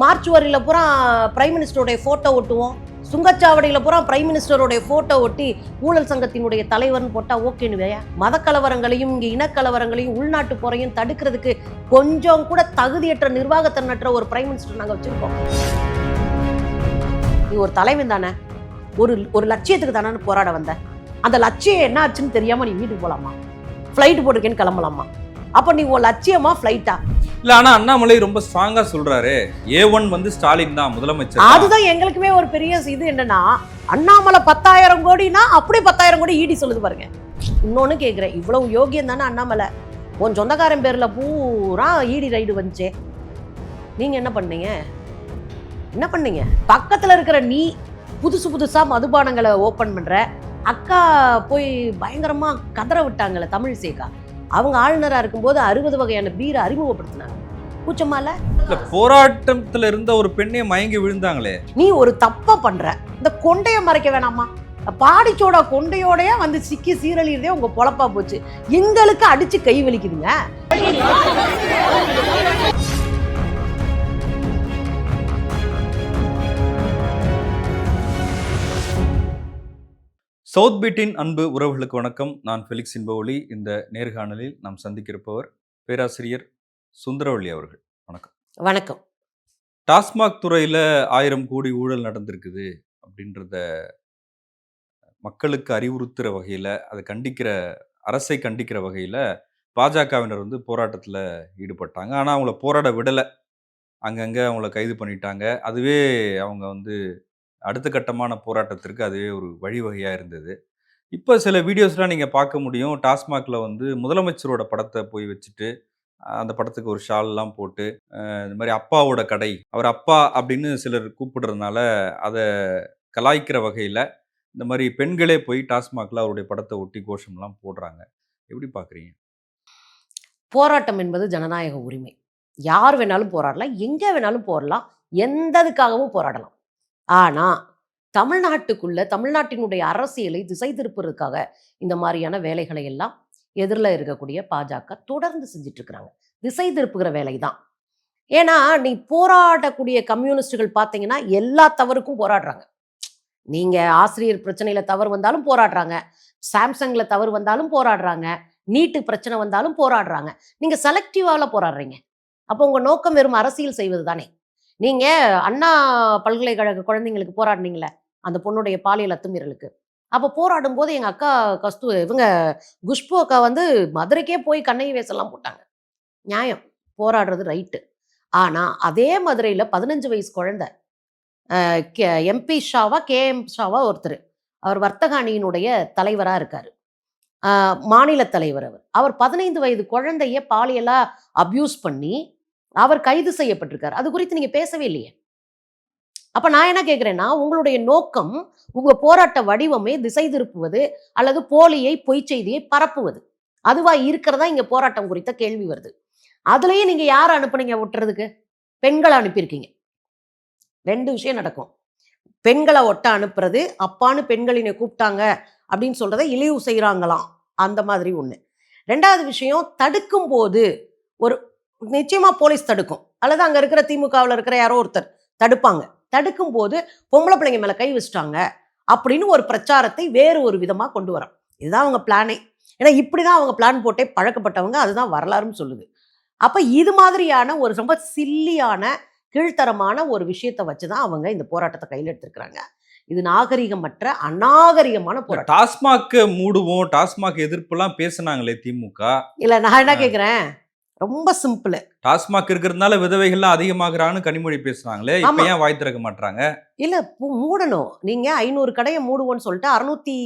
March வரையில் பூரா prime மினிஸ்டருடைய photo ஒட்டுவோம். சுங்கச்சாவடியில் பூரா பிரைம் மினிஸ்டருடைய ஃபோட்டோ ஒட்டி ஊழல் சங்கத்தினுடைய தலைவர்னு போட்டால் ஓகேன்னு மதக்கலவரங்களையும் இங்கே இனக்கலவரங்களையும் உள்நாட்டு போறையும் தடுக்கிறதுக்கு கொஞ்சம் கூட தகுதியற்ற நிர்வாகத்திறனற்ற ஒரு பிரைம் மினிஸ்டர் நாங்கள் வச்சுருக்கோம். நீ ஒரு தலைவன் தானே? ஒரு ஒரு லட்சியத்துக்கு தானே போராட வந்த. அந்த லட்சியம் என்ன ஆச்சுன்னு தெரியாமல் நீ வீட்டுக்கு போகலாமா ஃப்ளைட் போட்டிருக்கேன்னு கிளம்பலாமா? அப்போ நீ உன் லட்சியமா ஃப்ளைட்டா இல்ல ஆனா அண்ணாமலை ரொம்ப ஸ்ட்ராங்கா சொல்றாரு. ஏ ஒன் வந்து ஸ்டாலின் தான் முதலமைச்சர் தான். அதுதான் எங்களுக்குமே ஒரு பெரிய இது என்னன்னா அண்ணாமலை பத்தாயிரம் கோடினா அப்படியே பத்தாயிரம் கோடி ஈடி சொல்லுது பாருங்க. இன்னொன்னு கேக்குறேன் இவ்வளவு யோகியம் தானே அண்ணாமலை? உன் சொந்தக்காரன் பேர்ல பூரா ஈடி ரைடு வந்துச்சே. நீங்க என்ன பண்ணீங்க? என்ன பண்ணீங்க? பக்கத்துல இருக்கிற நீ புதுசு புதுசா மதுபானங்களை ஓபன் பண்ற. அக்கா போய் பயங்கரமா கதற விட்டாங்களே தமிழ் சேகா. அவங்க ஆளுநரா இருக்கும்போது அறுபது வகையான பீரை அறிமுகப்படுத்தினாங்க. கூச்சமால போராட்டத்துல இருந்த ஒரு பெண்ணே மயங்கி விழுந்தாங்களே. நீ ஒரு தப்பா பண்ற. இந்த கொண்டைய மறைக்க வேணாமா? பாடிச்சோட கொண்டையோடய வந்து சிக்கி சீரழியதே உங்க பொழப்பா போச்சு. எங்களுக்கு அடிச்சு கை வலிக்குதுங்க. சவுத் பீட்டின் அன்பு உறவுகளுக்கு வணக்கம். நான் ஃபெலிக்ஸ் இன்பவொலி இந்த நேர்காணலில் நாம் சந்திக்கிருப்பவர் பேராசிரியர் சுந்தரவள்ளி அவர்கள். வணக்கம். வணக்கம். டாஸ்மாக் துறையில ஆயிரம் கோடி ஊழல் நடந்திருக்குது அப்படின்றத மக்களுக்கு அறிவுறுத்துற வகையில அதை கண்டிக்கிற அரசை கண்டிக்கிற வகையில பாஜகவினர் வந்து போராட்டத்தில் ஈடுபட்டாங்க. ஆனால் அவங்கள போராட விடலை. அங்கங்கே அவங்கள கைது பண்ணிட்டாங்க. அதுவே அவங்க வந்து அடுத்த கட்டமான போராட்டத்திற்கு அதுவே ஒரு வழிவகையாக இருந்தது. இப்போ சில வீடியோஸ்லாம் நீங்கள் பார்க்க முடியும். டாஸ்மாகில் வந்து முதலமைச்சரோட படத்தை போய் வச்சுட்டு அந்த படத்துக்கு ஒரு ஷால்லாம் போட்டு இந்த மாதிரி அப்பாவோட கடை அவர் அப்பா அப்படின்னு சிலர் கூப்பிடுறதுனால அதை கலாய்க்கிற வகையில் இந்த மாதிரி பெண்களே போய் டாஸ்மாகில் அவருடைய படத்தை ஒட்டி கோஷம்லாம் போடுறாங்க. எப்படி பார்க்குறீங்க? போராட்டம் என்பது ஜனநாயக உரிமை. யார் வேணாலும் போராடலாம் எங்கே வேணாலும் போராடலாம் எந்ததுக்காகவும் போராடலாம். ஆனா தமிழ்நாட்டுக்குள்ள தமிழ்நாட்டினுடைய அரசியலை திசை திருப்புறதுக்காக இந்த மாதிரியான வேலைகளை எல்லாம் எதிரில் இருக்கக்கூடிய பாஜக தொடர்ந்து செஞ்சுட்டு இருக்கிறாங்க திசை திருப்புகிற வேலை தான். ஏன்னா நீ போராடக்கூடிய கம்யூனிஸ்டுகள் பார்த்தீங்கன்னா எல்லா தவறுக்கும் போராடுறாங்க. நீங்க ஆசிரியர் பிரச்சனையில தவறு வந்தாலும் போராடுறாங்க. சாம்சங்ல தவறு வந்தாலும் போராடுறாங்க. நீட்டு பிரச்சனை வந்தாலும் போராடுறாங்க. நீங்க செலக்டிவால போராடுறீங்க. அப்போ உங்க நோக்கம் வெறும் அரசியல் செய்வது தானே நீங்க அண்ணா பல்கலைக்கழக குழந்தைங்களுக்கு போராடினீங்களே அந்த பொண்ணுடைய பாலியல் அத்துமீறலுக்கு. அப்போ போராடும் போது எங்கள் அக்கா கஸ்து இவங்க குஷ்பு அக்கா வந்து மதுரைக்கே போய் கண்ணகி வேஷம்லாம் போட்டாங்க. நியாயம். போராடுறது ரைட்டு. ஆனால் அதே மதுரையில் பதினஞ்சு வயசு குழந்தை கே எம்பி ஷாவா கேஎம் ஷாவா ஒருத்தர். அவர் வர்த்தகாணியினுடைய தலைவராக இருக்கார். மாநில தலைவர் அவர். அவர் பதினைந்து வயது குழந்தைய பாலியலாக அப்யூஸ் பண்ணி அவர் கைது செய்யப்பட்டிருக்கார். அது குறித்து நீங்க பேசவே இல்லையே. அப்ப நான் என்ன கேட்கிறேன்னா உங்களுடைய நோக்கம் உங்க போராட்ட வடிவமே திசை திருப்புவது அல்லது போலியை பொய் செய்தியை பரப்புவது. அதுவா இருக்கிறதா இங்க போராட்டம் குறித்த கேள்வி வருது. அதுலயே நீங்க யார் அனுப்புனீங்க ஒட்டுறதுக்கு? பெண்களை அனுப்பியிருக்கீங்க. ரெண்டு விஷயம் நடக்கும். பெண்களை ஒட்ட அனுப்புறது அப்பான்னு பெண்களினை கூப்பிட்டாங்க அப்படின்னு சொல்றதை இழிவு செய்கிறாங்களாம் அந்த மாதிரி ஒன்று ரெண்டாவது விஷயம் தடுக்கும் போது ஒரு நிச்சயமா போலீஸ் தடுக்கும். அல்லது அங்க இருக்கிற திமுகவில் இருக்கிற யாரோ ஒருத்தர் தடுப்பாங்க. தடுக்கும் போது பொம்பளை பிள்ளைங்க மேல கை வச்சிட்டாங்க அப்படின்னு ஒரு பிரச்சாரத்தை வேறு ஒரு விதமா கொண்டு வரோம். இதுதான் அவங்க பிளானே ஏன்னா இப்படிதான் அவங்க பிளான் போட்டே பழக்கப்பட்டவங்க அதுதான் வரலாறுன்னு சொல்லுது. அப்ப இது மாதிரியான ஒரு ரொம்ப சில்லியான கீழ்த்தரமான ஒரு விஷயத்தை வச்சுதான் அவங்க இந்த போராட்டத்தை கையில் எடுத்திருக்கிறாங்க. இது நாகரிகமற்ற அநாகரிகமான போராட்டம். டாஸ்மாக் மூடுவோம் டாஸ்மாக் எதிர்ப்புலாம் பேசுனாங்களே திமுக. இல்ல நான் என்ன ஆ. ரொம்ப சிம்பிள். டாஸ்மாக் இருக்கிறதுனால விதவைகள்லாம் அதிகமாகறான்னு கனிமொழி பேசுனாங்களே இப்ப. ஏன் வாய் திறக்க மாட்டாங்க இல்ல மூடணும். நீங்க ஐநூறு கடையை மூடுவோன்னு சொல்லிட்டு அறுநூத்தி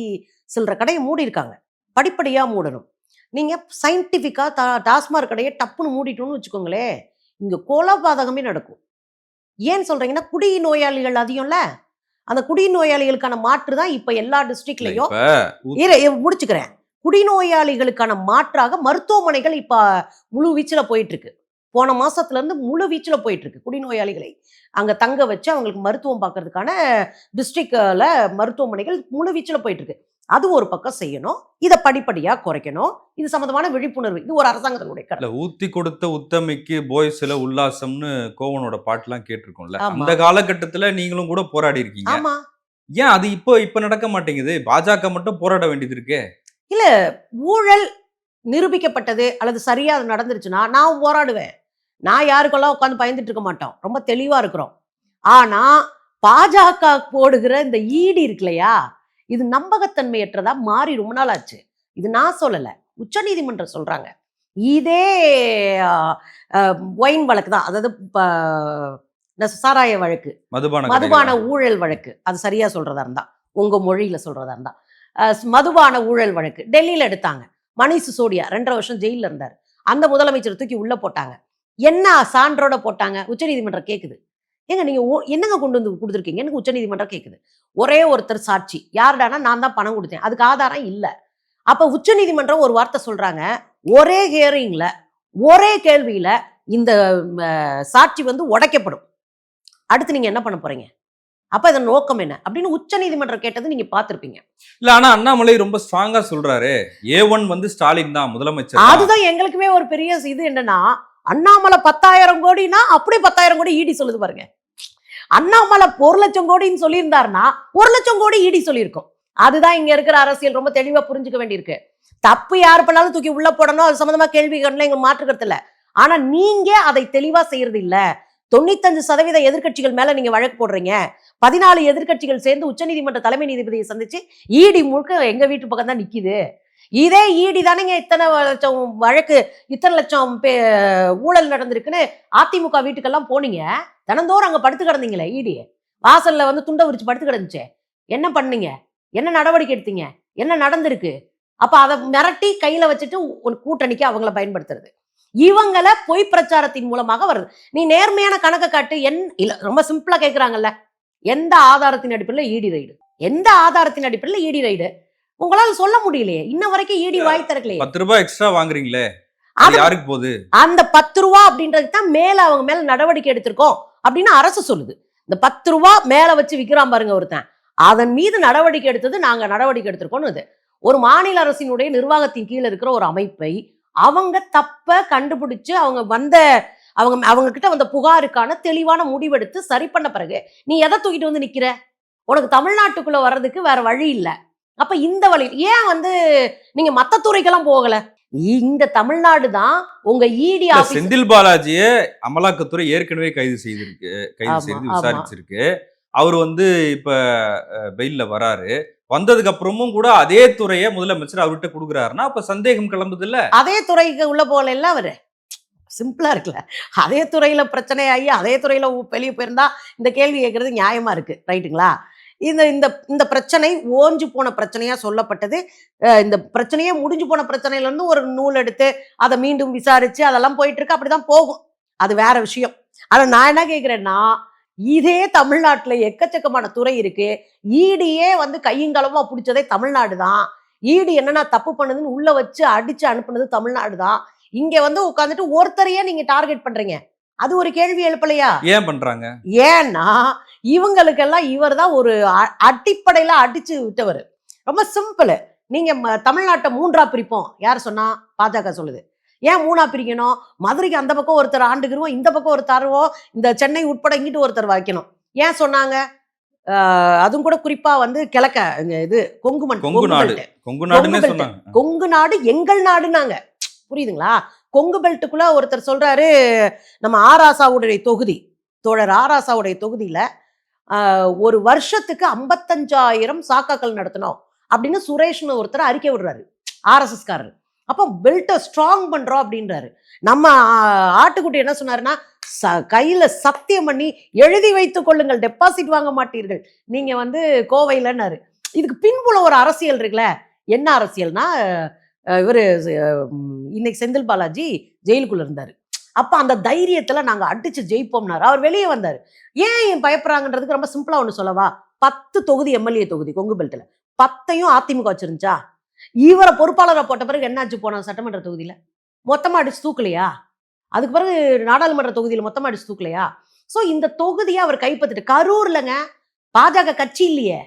சில்லற கடையை மூடி இருக்காங்க படிப்படியா மூடணும். நீங்க சயின்டிபிக்கா டா டாஸ்மாக் கடையை டப்புன்னு மூடிட்டோம்னு வச்சுக்கோங்களேன் இங்க கொலபாதகமே நடக்கும். ஏன் சொல்றீங்கன்னா குடி நோயாளிகள் அதிகம்ல? அந்த குடி நோயாளிகளுக்கான மாற்று தான் இப்ப எல்லா டிஸ்ட்ரிக்ட்லயும் முடிச்சுக்கிறேன். குடிநோயாளிகளுக்கான மாற்றாக மருத்துவமனைகள் இப்ப முழு வீச்சுல போயிட்டு இருக்கு போன மாசத்துல இருந்து முழு வீச்சுல போயிட்டு இருக்கு குடிநோயாளிகளை. அங்க தங்க வச்சு அவங்களுக்கு மருத்துவம் பார்க்கறதுக்கான டிஸ்ட்ரிக்ட்ல மருத்துவமனைகள் முழு வீச்சுல போயிட்டு இருக்கு அது ஒரு பக்கம் செய்யணும். இதை படிப்படியா குறைக்கணும். இது சம்பந்தமான விழிப்புணர்வு. இது ஒரு அரசாங்கத்தினுடைய கடமை இல்ல ஊத்தி கொடுத்த உத்தமிக்கு போய் சில உல்லாசம்னு கோவனோட பாட்டுலாம் கேட்டிருக்கோம்ல. அந்த காலகட்டத்துல நீங்களும் கூட போராடி இருக்கீங்க ஆமா. ஏன் அது இப்போ இப்ப நடக்க மாட்டேங்குது? பாஜக மட்டும் போராட வேண்டியது இருக்கு. ஊழல் நிரூபிக்கப்பட்டது அல்லது சரியா அது நடந்துருச்சுன்னா நான் போராடுவேன். நான் யாருக்கெல்லாம் உட்காந்து பயந்துட்டு இருக்க மாட்டோம். ரொம்ப தெளிவா இருக்கிறோம். ஆனா பாஜக போடுகிற இந்த ஈடி இருக்கு இல்லையா? இது நம்பகத்தன்மையற்றதா மாறி ரொம்ப நாள் ஆச்சு. இது நான் சொல்லல. உச்சநீதிமன்றம் சொல்றாங்க. இதே ஒயின் வழக்கு தான். அதாவது சாராய வழக்கு. மதுபான மதுபான. ஊழல் வழக்கு. அது சரியா சொல்றதா இருந்தா. உங்க மொழியில சொல்றதா இருந்தா. மதுபான ஊழல் வழக்கு. டெல்லியில் எடுத்தாங்க. மணிஷ் சிசோடியா ரெண்டரை வருஷம் ஜெயிலில் இருந்தார். அந்த முதலமைச்சர் தூக்கி உள்ள போட்டாங்க. என்ன சான்றோட போட்டாங்க? உச்சநீதிமன்றம் கேட்குது ஏங்க நீங்க என்னங்க கொண்டு வந்து கொடுத்துருக்கீங்க? எனக்கு உச்சநீதிமன்றம் கேட்குது ஒரே ஒருத்தர் சாட்சி. யாருடானா நான் தான் பணம் கொடுத்தேன். அதுக்கு ஆதாரம் இல்லை. அப்ப உச்சநீதிமன்றம் ஒரு வார்த்தை சொல்றாங்க. ஒரே ஹியரிங்ல ஒரே கேள்வியில இந்த சாட்சி வந்து உடைக்கப்படும். அடுத்து நீங்க என்ன பண்ண போறீங்க? அப்ப இதன் நோக்கம் என்ன? அப்படின்னு உச்ச நீதிமன்றம் கேட்டது நீங்க பார்த்திருப்பீங்க. இல்ல ஆனா அண்ணாமலை ரொம்ப ஸ்ட்ராங்கா சொல்றாரு. ஏ ஒன் வந்து ஸ்டாலின் தான் முதலமைச்சர் தான். அதுதான் எங்களுக்குமே ஒரு பெரிய இது என்னன்னா அண்ணாமலை பத்தாயிரம் கோடினா அப்படியே பத்தாயிரம் கோடி ஈடி சொல்லுது பாருங்க. அண்ணாமலை ஒரு லட்சம் கோடின்னு சொல்லியிருந்தாருன்னா ஒரு லட்சம் கோடி ஈடி சொல்லியிருக்கும். அதுதான் இங்க இருக்கிற அரசியல் ரொம்ப தெளிவா புரிஞ்சுக்க வேண்டியிருக்கு. தப்பு யார் பண்ணாலும் தூக்கி உள்ள போடணும் அது சம்பந்தமா கேள்வி கண்ணல எங்க மாற்றுக்கிறது இல்ல. ஆனா நீங்க அதை தெளிவா செய்யறது இல்ல. தொண்ணூத்தஞ்சு சதவீத எதிர்க்கட்சிகள் மேல நீங்க வழக்கு போடுறீங்க. பதினாலு எதிர்க்கட்சிகள் சேர்ந்து உச்சநீதிமன்ற தலைமை நீதிபதியை சந்திச்சு ஈடி முழுக்க எங்க வீட்டு பக்கம் தான் நிக்குது. இதே ஈடி தானேங்க இத்தனை லட்சம் வழக்கு இத்தனை லட்சம் பே ஊழல் நடந்திருக்குன்னு அதிமுக வீட்டுக்கெல்லாம் போனீங்க. தினந்தோறும் அங்க படுத்து கிடந்தீங்களே ஈடி வாசல்ல வந்து துண்டை விரிச்சு படுத்து கிடந்துச்சே. என்ன பண்ணீங்க? என்ன நடவடிக்கை எடுத்தீங்க? என்ன நடந்திருக்கு? அப்ப அதை மிரட்டி கையில வச்சுட்டு ஒரு கூட்டணிக்கு அவங்கள பயன்படுத்துறது. இவங்களை பொய் பிரச்சாரத்தின் மூலமாக வருது. நீ நேர்மையான கணக்கை காட்டு என் இல்ல ரொம்ப சிம்பிளா கேட்குறாங்கல்ல எந்த ஆதாரத்தின் அடிப்படையில் ஈடி ரைடு எந்த ஆதாரத்தின் அடிப்படையில் ஈடி ரைடு உங்களால சொல்ல முடியலையே. இன்ன வரைக்கும் ஈடி வாய் திறக்கலையே. பத்து ரூபாய் எக்ஸ்ட்ரா வாங்குறீங்களே? யாருக்கு போகுது? அந்த பத்து ரூபா அப்படின்றது தான் மேல அவங்க மேல நடவடிக்கை எடுத்திருக்கோம் அப்படின்னு அரசு சொல்லுது. இந்த பத்து ரூபா மேல வச்சு விக்கிறான் பாருங்க ஒருத்தன். அதன் மீது நடவடிக்கை எடுத்தது நாங்க நடவடிக்கை எடுத்திருக்கோம்னு இது. ஒரு மாநில அரசினுடைய நிர்வாகத்தின் கீழே இருக்கிற ஒரு அமைப்பை அவங்க தப்ப கண்டுபிடிச்சு அவங்க வந்த அவங்க அவங்க கிட்ட வந்த புகாருக்கான தெளிவான முடிவெடுத்து சரி பண்ண பிறகு நீ எதை தூக்கிட்டு வந்து நிக்கிற? உனக்கு தமிழ்நாட்டுக்குள்ள வர்றதுக்கு வேற வழி இல்லை. அப்ப இந்த வழி ஏன் வந்து நீங்க மத்த துறைக்கெல்லாம் போகல? இந்த தமிழ்நாடு தான் உங்க இடி இல்ல, ஆபீஸ் செந்தில் பாலாஜியை அமலாக்கத்துறை ஏற்கனவே கைது செய்திருக்கு கைது செய்து. விசாரிச்சிருக்கு. அவர் வந்து இப்ப பெயில்ல வராரு. வந்ததுக்கு அப்புறமும் கூட அதே துறையை முதலமைச்சர் அவர்கிட்ட கொடுக்குறாருன்னா அப்ப சந்தேகம் கிளம்புது இல்ல அதே துறைக்கு உள்ள போகல இல்ல அவரு? சிம்பிளாக இருக்குல்ல. அதே துறையில் பிரச்சனை ஆகி அதே துறையில் வெளியே போயிருந்தா இந்த கேள்வி கேட்குறது நியாயமாக இருக்குது ரைட்டுங்களா? இந்த இந்த இந்த பிரச்சனை ஓஞ்சு போன பிரச்சனையாக சொல்லப்பட்டது. இந்த பிரச்சனையே முடிஞ்சு போன பிரச்சனையில இருந்து ஒரு நூல் எடுத்து அதை மீண்டும் விசாரித்து அதெல்லாம் போயிட்டுருக்கு. அப்படி அப்படிதான் போகும். அது வேற விஷயம். ஆனால் நான் என்ன கேட்குறேன்னா இதே தமிழ்நாட்டில் எக்கச்சக்கமான துறை இருக்கு. ஈடியே வந்து கையங்களமாக பிடிச்சதே தமிழ்நாடு தான். ஈடி என்னென்னா தப்பு பண்ணுதுன்னு உள்ளே வச்சு அடித்து அனுப்புனது தமிழ்நாடு தான். இங்க வந்து உட்காந்துட்டு ஒருத்தரையே நீங்க டார்கெட் பண்றீங்க. அது ஒரு கேள்வி எழுப்பலையா? ஏன் பண்றாங்க? ஏன்னா இவங்களுக்கெல்லாம் இவர் தான் ஒரு அடிப்படையில அடிச்சு விட்டவர். ரொம்ப சிம்பிள். நீங்க தமிழ்நாட்டை மூன்றா பிரிப்போம். யார் சொன்னா? பாஜக சொல்லுது. ஏன் மூணா பிரிக்கணும்? மதுரைக்கு அந்த பக்கம் ஒருத்தர் ஆண்டுகிறோம் இந்த பக்கம் ஒரு தருவோம் இந்த சென்னை உட்பட இங்கிட்டு ஒருத்தர் வைக்கணும். ஏன் சொன்னாங்க? அதுவும் கூட குறிப்பா வந்து கிழக்க இது கொங்கு மண் கொங்கு நாடு. கொங்கு நாடு எங்கள் நாடுனாங்க புரியுதுங்களா? கொங்கு பெல்ட்டுக்குள்ள ஒருத்தர் சொல்றாரு நம்ம ஆராசாவுடைய தொகுதி தோழர் ஆராசாவுடைய தொகுதியில ஒரு வருஷத்துக்கு ஐம்பத்தஞ்சாயிரம் சாக்காக்கள் நடத்தினோம் அப்படின்னு சுரேஷ்னு ஒருத்தர் அறிக்கை விடுறாரு ஆர்எஸ்எஸ்காரர். அப்போ பெல்ட்டை ஸ்ட்ராங் பண்றோம் அப்படின்றாரு. நம்ம ஆட்டுக்குட்டி என்ன சொன்னாருன்னா ச- கையில சத்தியம் பண்ணி எழுதி வைத்துக் கொள்ளுங்கள் டெபாசிட் வாங்க மாட்டீர்கள் நீங்க வந்து கோவையிலன்னாரு. இதுக்கு பின்புல ஒரு அரசியல் இருக்குல்ல என்ன அரசியல்னா இவர் இன்னைக்கு செந்தில் பாலாஜி ஜெயிலுக்குள்ள இருந்தார். அப்போ அந்த தைரியத்தில் நாங்கள் அடிச்சு ஜெயிப்போம்னாரு. அவர் வெளியே வந்தார். ஏன் பயப்படுறாங்கன்றதுக்கு ரொம்ப சிம்பிளாக ஒன்று சொல்லவா? பத்து தொகுதி எம்எல்ஏ தொகுதி கொங்கு பெல்ட்டில் பத்தையும் அதிமுக வச்சிருந்துச்சா? இவரை பொறுப்பாளரை போட்ட பிறகு என்னாச்சு போன சட்டமன்ற தொகுதியில்? மொத்தமாக அடிச்சு தூக்கலையா? அதுக்கு பிறகு நாடாளுமன்ற தொகுதியில் மொத்தமாக அடிச்சு தூக்கலையா? ஸோ இந்த தொகுதியை அவர் கைப்பற்றிட்டு கரூர்லங்க பாஜக கட்சி இல்லையே?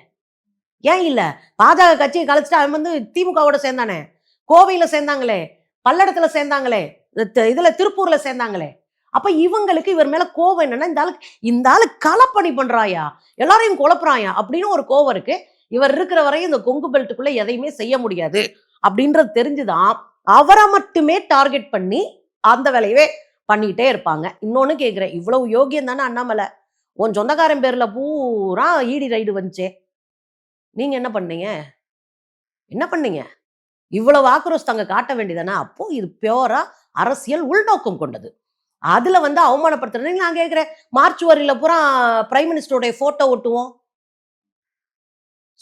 ஏன் இல்லை? பாஜக கட்சியை கழிச்சிட்டு அவன் வந்து திமுகவோட சேர்ந்தானே? கோவையில சேர்ந்தாங்களே பல்லடத்துல சேர்ந்தாங்களே த- இதுல திருப்பூர்ல சேர்ந்தாங்களே. அப்ப இவங்களுக்கு இவர் மேல கோவம் என்னன்னா இந்த ஆளு இந்த ஆளு களப்பணி பண்றாயா எல்லாரையும் குழப்புறாயா அப்படின்னு ஒரு கோவம் இருக்கு. இவர் இருக்கிற வரையும் இந்த கொங்கு பெல்ட்டுக்குள்ள எதையுமே செய்ய முடியாது அப்படின்றது தெரிஞ்சுதான். அவரை மட்டுமே டார்கெட் பண்ணி அந்த வேலையவே பண்ணிக்கிட்டே இருப்பாங்க. இன்னொன்னு கேக்குறேன் இவ்வளவு யோகியம் தானே அண்ணாமலை? உன் சொந்தக்காரன் பேர்ல பூரா ஈடி ரைடு வந்துச்சே. நீங்க என்ன பண்ணீங்க? என்ன பண்ணீங்க? இவ்வளவு ஆக்ரோஷ் தங்க காட்ட வேண்டியதானே அப்போ இது பியோரா அரசியல் உள்நோக்கம் கொண்டது. அதுல வந்து அவமானப்படுத்துறது. நான் கேட்கிறேன் மார்ச் வரியில பூரா பிரைம் மினிஸ்டருடைய போட்டோ ஒட்டுவோம்?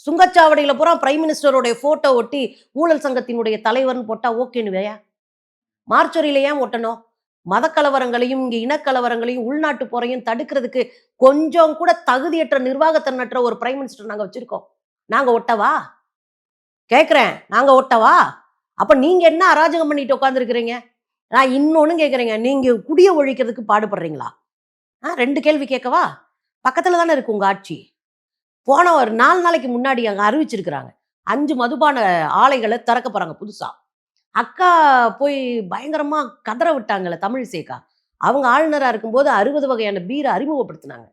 சுங்கச்சாவடியில பூரா பிரைம் மினிஸ்டருடைய போட்டோ ஒட்டி ஊழல் சங்கத்தினுடைய தலைவர்னு போட்டா ஓகேனுவையா மார்ச் வரியில ஏன் ஒட்டணும்? மதக்கலவரங்களையும் இங்க இனக்கலவரங்களையும் உள்நாட்டு போறையும் தடுக்கிறதுக்கு கொஞ்சம் கூட தகுதியற்ற நிர்வாகத்திறனற்ற ஒரு பிரைம் மினிஸ்டர் நாங்க வச்சிருக்கோம். நாங்க ஒட்டவா? கேட்குறேன் நாங்கள் ஒட்டவா? அப்போ நீங்கள் என்ன அராஜகம் பண்ணிட்டு உட்காந்துருக்கிறீங்க நான் இன்னொன்று கேட்குறேங்க நீங்கள் குடிய ஒழிக்கிறதுக்கு பாடுபடுறீங்களா? ஆ ரெண்டு கேள்வி கேட்கவா? பக்கத்தில் தானே இருக்கு உங்கள் ஆட்சி. போன ஒரு நாலு நாளைக்கு முன்னாடி அங்கே அறிவிச்சிருக்கிறாங்க. அஞ்சு மதுபான ஆலைகளை திறக்க போகிறாங்க புதுசாக அக்கா போய் பயங்கரமாக கதற விட்டாங்கல்ல தமிழிசேக்கா அவங்க ஆளுநராக இருக்கும்போது அறுபது வகையான பீரை அறிமுகப்படுத்தினாங்க.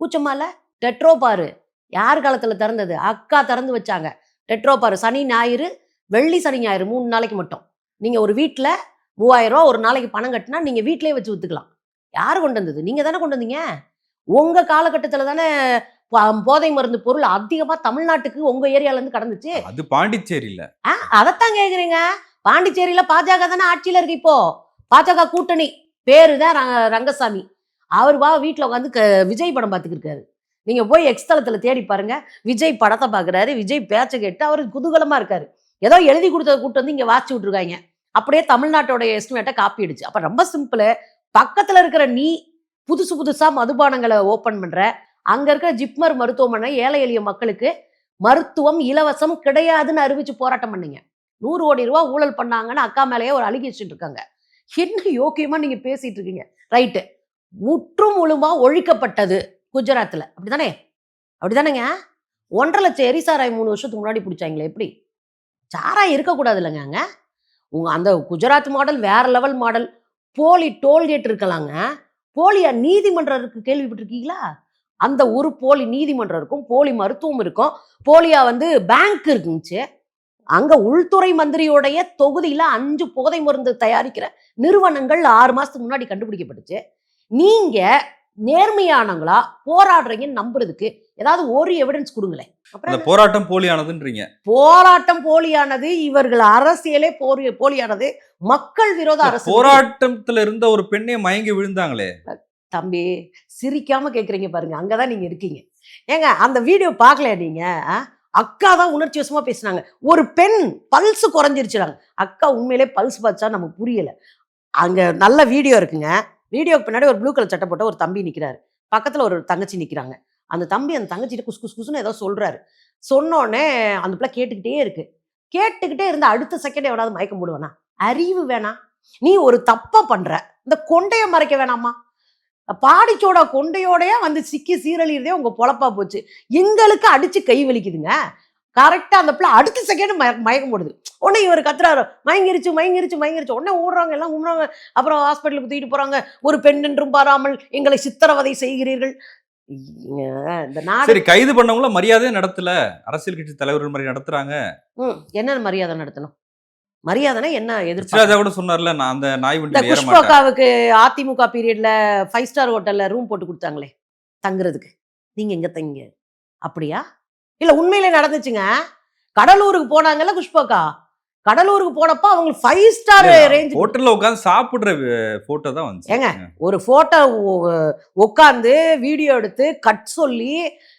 கூச்சமால டெட்ரோ பாரு. யார் காலத்தில் திறந்தது? அக்கா திறந்து வச்சாங்க. டெட்ரோ பாரு. சனி ஞாயிறு வெள்ளி சனி ஞாயிறு மூணு நாளைக்கு மட்டும். நீங்க ஒரு வீட்ல மூவாயிரம் ரூபா ஒரு நாளைக்கு பணம் கட்டினா நீங்க வீட்டிலேயே வச்சு வித்துக்கலாம். யார் கொண்டு வந்தது? நீங்க தானே கொண்டு வந்தீங்க? உங்க காலகட்டத்துல தானே போதை மருந்து பொருள் அதிகமா தமிழ்நாட்டுக்கு உங்க ஏரியால இருந்து கடந்துச்சு. அது பாண்டிச்சேரியில. அதைத்தான் கேக்குறீங்க. பாண்டிச்சேரியில பாஜக தானே ஆட்சியில இருக்கு இப்போ. பாஜக கூட்டணி. பேரு தான் ரங்கசாமி. அவர் வா வீட்டுல உட்காந்து க- விஜய் படம் பார்த்துக்கிட்டு இருக்காரு நீங்க போய் எக்ஸ்தலத்துல தேடி பாருங்க. விஜய் படத்தை பாக்குறாரு. விஜய் பேச்சை கேட்டு அவர் குதூகலமா இருக்காரு. ஏதோ எழுதி கொடுத்தத கூட்டு வந்து இங்க வாசிச்சு விட்டுருக்காங்க. அப்படியே தமிழ்நாட்டோட எஸ்டிமேட்டை காப்பி அடிச்சு. அப்ப ரொம்ப சிம்பிள் பக்கத்துல இருக்கிற நீ புதுசு புதுசா மதுபானங்களை ஓபன் பண்ற. அங்க இருக்கிற ஜிப்மர் மருத்துவமனை ஏழை எளிய மக்களுக்கு மருத்துவம் இலவசம் கிடையாதுன்னு அறிவிச்சு போராட்டம் பண்ணீங்க. நூறு கோடி ரூபா ஊழல் பண்ணாங்கன்னு அக்கா மேலேயே ஒரு அலிகேஷன் இருக்காங்க. என்ன யோக்கியமா நீங்க பேசிட்டு இருக்கீங்க? ரைட்டு. முற்றும் முழுமா ஒழிக்கப்பட்டது. குஜராத்தில் அப்படிதானே அப்படிதானேங்க ஒன்றரை லட்சம் எரிசாராய் மூணு வருஷத்துக்கு முன்னாடி பிடிச்சாங்களே எப்படி? சாராய் இருக்கக்கூடாது இல்லைங்க அங்கே உங்க அந்த குஜராத் மாடல் வேற லெவல் மாடல். போலி டோல்கேட் இருக்கலாங்க. போலியா நீதிமன்றம் இருக்கு கேள்விப்பட்டிருக்கீங்களா? அந்த ஒரு போலி நீதிமன்றம் இருக்கும் போலி மருத்துவம் இருக்கும். போலியா வந்து பேங்க் இருந்துச்சு அங்க உள்துறை மந்திரியோடைய தொகுதியில அஞ்சு புகை மருந்து தயாரிக்கிற நிறுவனங்கள் ஆறு மாசத்துக்கு முன்னாடி கண்டுபிடிக்கப்பட்டுச்சு. நீங்க நேர்மையானவங்களா போராடுறீங்கன்னு நம்புறதுக்கு ஏதாவது ஒரு எவிடன்ஸ் கொடுங்களேன். அப்புறம் போராட்டம் போலியானதுன்றீங்க. போராட்டம் போலியானது இவர்கள் அரசியலே போரி போலியானது மக்கள் விரோத அரசு. போராட்டத்துல இருந்த ஒரு பெண்ணே மயங்கி விழுந்தாங்களே. தம்பி சிரிக்காம கேக்குறீங்க பாருங்க அங்கதான் நீங்க இருக்கீங்க. ஏங்க அந்த வீடியோ பார்க்கல நீங்க? அக்கா தான் உணர்ச்சி வசமா பேசுனாங்க. ஒரு பெண் பல்ஸ் குறைஞ்சிருச்சுறாங்க அக்கா உண்மையிலே பல்ஸ் பார்த்தா நமக்கு புரியல. அங்க நல்ல வீடியோ இருக்குங்க. வீடியோக்கு பின்னாடி ஒரு ப்ளூ கலர் சட்டை போட்ட ஒரு தம்பி நிற்கிறாரு பக்கத்தில் ஒரு தங்கச்சி நிற்கிறாங்க அந்த தம்பி அந்த தங்கச்சிட்ட குஸ் குஸ் குஸ்னு ஏதோ சொல்கிறாரு சொன்னோடனே அந்த பிள்ளை கேட்டுக்கிட்டே இருக்கு. கேட்டுக்கிட்டே இருந்த அடுத்த செகண்ட் எவனாவது மயக்கம் போடுவானா? அறிவு வேணாம் நீ ஒரு தப்பை பண்ணுற இந்த கொண்டையை மறைக்க வேணாமா? பாடிச்சோட கொண்டையோடய வந்து சிக்கி சீரழியிறதே உங்கள் பொழப்பா போச்சு. எங்களுக்கு அடித்து கை வலிக்குதுங்க. கரெக்டா அந்த பிள்ளை அடுத்த செகண்ட் மயக்கம் போடுது. உடனே இவர் கத்துறாரு மயங்கிருச்சு மயங்கிருச்சு மயங்கிருச்சு. உடனே ஓடுறாங்க எல்லாம் உண்றாங்க அப்புறம் ஹாஸ்பிட்டலுக்கு தூக்கிட்டு போறாங்க. ஒரு பெண் என்றும் பாராமல் எங்களை சித்திரவதை செய்கிறீர்கள். இந்த நாடு சரி கைது பண்ணவங்கள மரியாதையே நடத்தல? அரசியல் கட்சி தலைவர்கள் மாதிரி நடத்துறாங்க. என்ன மரியாதை நடத்தணும்? மரியாதைனா என்ன எதிர்ப்பு கூட சொன்னார்ல நான் அந்த நாய் மாட்டேன். புஷ்பகாவுக்கு அதிமுக பீரியட்ல ஃபைவ் ஸ்டார் ஹோட்டல்ல ரூம் போட்டு கொடுத்தாங்களே தங்குறதுக்கு. நீங்க எங்க தங்க? அப்படியா? இல்ல உண்மையிலே நடந்துச்சுங்க. கடலூருக்கு போனாங்கல்ல புஷ்பகா கடலூருக்கு போனப்ப அவங்க ஃபைவ் ஸ்டார் ரேஞ்ச் ஹோட்டல்ல உட்கார்ந்து சாப்பிடுற போட்டோ தான் வந்து ஏங்க, ஒரு போட்டோ உட்காந்து வீடியோ எடுத்து கட் சொல்லி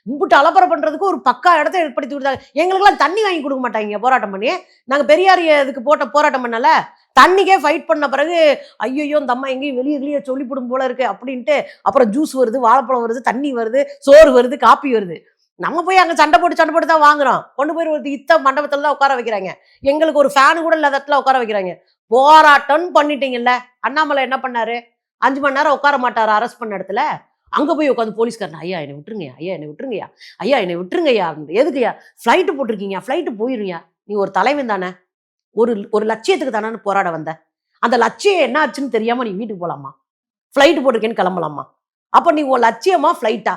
இம்புட்டு அலப்பறை பண்றதுக்கு ஒரு பக்கா இடத்த ஏற்படுத்தி கொடுத்தாங்க. எங்களுக்கெல்லாம் தண்ணி வாங்கி கொடுக்க மாட்டாங்க போராட்டம் பண்ணி. நாங்க பெரியார் இதுக்கு போட்ட போராட்டம் பண்ணல. தண்ணிக்கே ஃபைட் பண்ண பிறகு ஐயோ இந்த அம்மா எங்கேயும் வெளியே வெளியே சொல்லிவிடும் போல இருக்கு அப்படின்ட்டு அப்புறம் ஜூஸ் வருது வாழைப்பழம் வருது தண்ணி வருது சோறு வருது காப்பி வருது. நம்ம போய் அங்கே சண்டை போட்டு சண்டை போட்டு தான் வாங்குறோம். கொண்டு போய் ஒரு இத்த மண்டபத்துல தான் உட்கார வைக்கிறாங்க. எங்களுக்கு ஒரு ஃபேனு கூட இல்லாத இடத்துல உட்கார வைக்கிறாங்க. போராட்டம் பண்ணிட்டீங்கல்ல. அண்ணாமலை என்ன பண்ணாரு? அஞ்சு மணி நேரம் உட்கார மாட்டாரு அரெஸ்ட் பண்ண இடத்துல. அங்கே போய் உட்காந்து போலீஸ்காரன் ஐயா என்னை விட்டுருங்கய்யா ஐயா என்னை விட்டுருங்கய்யா ஐயா என்னை விட்டுருங்கய்யா எதுக்குயா ஃப்ளைட்டு போட்டிருக்கீங்க ஃப்ளைட்டு போயிருங்கய்யா. நீ ஒரு தலைவன் தானே. ஒரு ஒரு லட்சியத்துக்கு தானே போராட வந்த. அந்த லட்சியம் என்ன ஆச்சுன்னு தெரியாமல் நீ வீட்டுக்கு போகலாமா ஃப்ளைட்டு போட்டிருக்கேன்னு கிளம்பலாமா? அப்போ நீ உன் லட்சியமா ஃப்ளைட்டா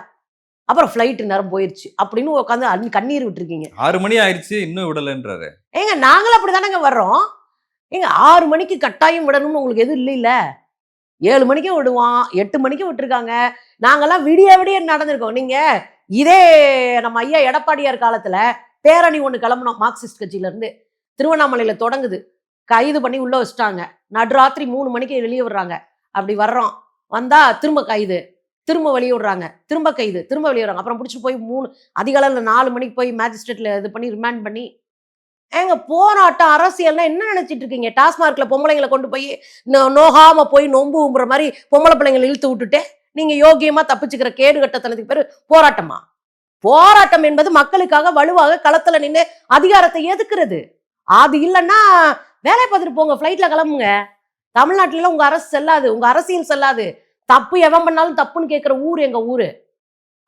அப்புறம் ஃப்ளைட்டு நேரம் போயிருச்சு. அப்படின்னு உட்காந்து கண்ணீர் விட்டுருக்கீங்க. ஆறு மணி ஆயிடுச்சு இன்னும் விடலைன்றாரு. ஏங்க நாங்களும் அப்படிதானங்க வர்றோம். ஏங்க ஆறு மணிக்கு கட்டாயம் விடணும்னு உங்களுக்கு எதுவும் இல்லைல்ல? ஏழு மணிக்கும் விடுவான் எட்டு மணிக்கும் விட்டுருக்காங்க. நாங்கெல்லாம் விடிய விடிய நடந்திருக்கோம்? நீங்க இதே நம்ம ஐயா எடப்பாடியார் காலத்துல பேரணி ஒன்று கிளம்புனோம் மார்க்சிஸ்ட் கட்சியில இருந்து திருவண்ணாமலையில தொடங்குது. கைது பண்ணி உள்ள வச்சுட்டாங்க. நடுராத்திரி மூணு மணிக்கு வெளியே விடுறாங்க. அப்படி வர்றோம். வந்தா திரும்ப கைது. திரும்ப வெளியிடுறாங்க. திரும்ப கைது திரும்ப வெளியிடுறாங்க. அப்புறம் பிடிச்சிட்டு போய் மூணு அதிகாலையில் நாலு மணிக்கு போய் மேஜிஸ்ட்ரேட்டில் இது பண்ணி ரிமாண்ட் பண்ணி ஏங்க போராட்டம் அரசியல்னா என்ன நினைச்சிட்டு இருக்கீங்க? டாஸ்மார்க்ல பொம்பளைங்களை கொண்டு போய் நோ- நோகாம போய் நொம்பு உம்புற மாதிரி பொம்பளை பிள்ளைங்களை இழுத்து விட்டுட்டு நீங்க யோகியமா தப்பிச்சுக்கிற கேடு கட்டத்தனத்துக்கு பேர் போராட்டமா? போராட்டம் என்பது மக்களுக்காக வலுவாக களத்துல நின்று அதிகாரத்தை எதுக்குறது? அது இல்லைன்னா வேலை பார்த்துட்டு போங்க ஃப்ளைட்ல கிளம்புங்க. தமிழ்நாட்டில உங்க அரசு செல்லாது உங்க அரசியல் செல்லாது. தப்பு எவன் பண்ணாலும் தப்புன்னு கேட்கிற ஊர் எங்க ஊரு?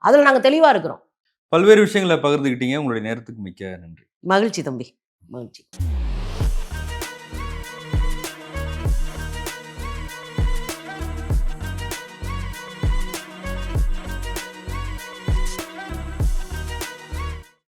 அதுல நாங்க தெளிவா இருக்கிறோம். பல்வேறு விஷயங்களை பகிர்ந்துக்கிட்டீங்க உங்களுடைய நேரத்துக்கு மிக்க நன்றி. மகிழ்ச்சி தம்பி. மகிழ்ச்சி.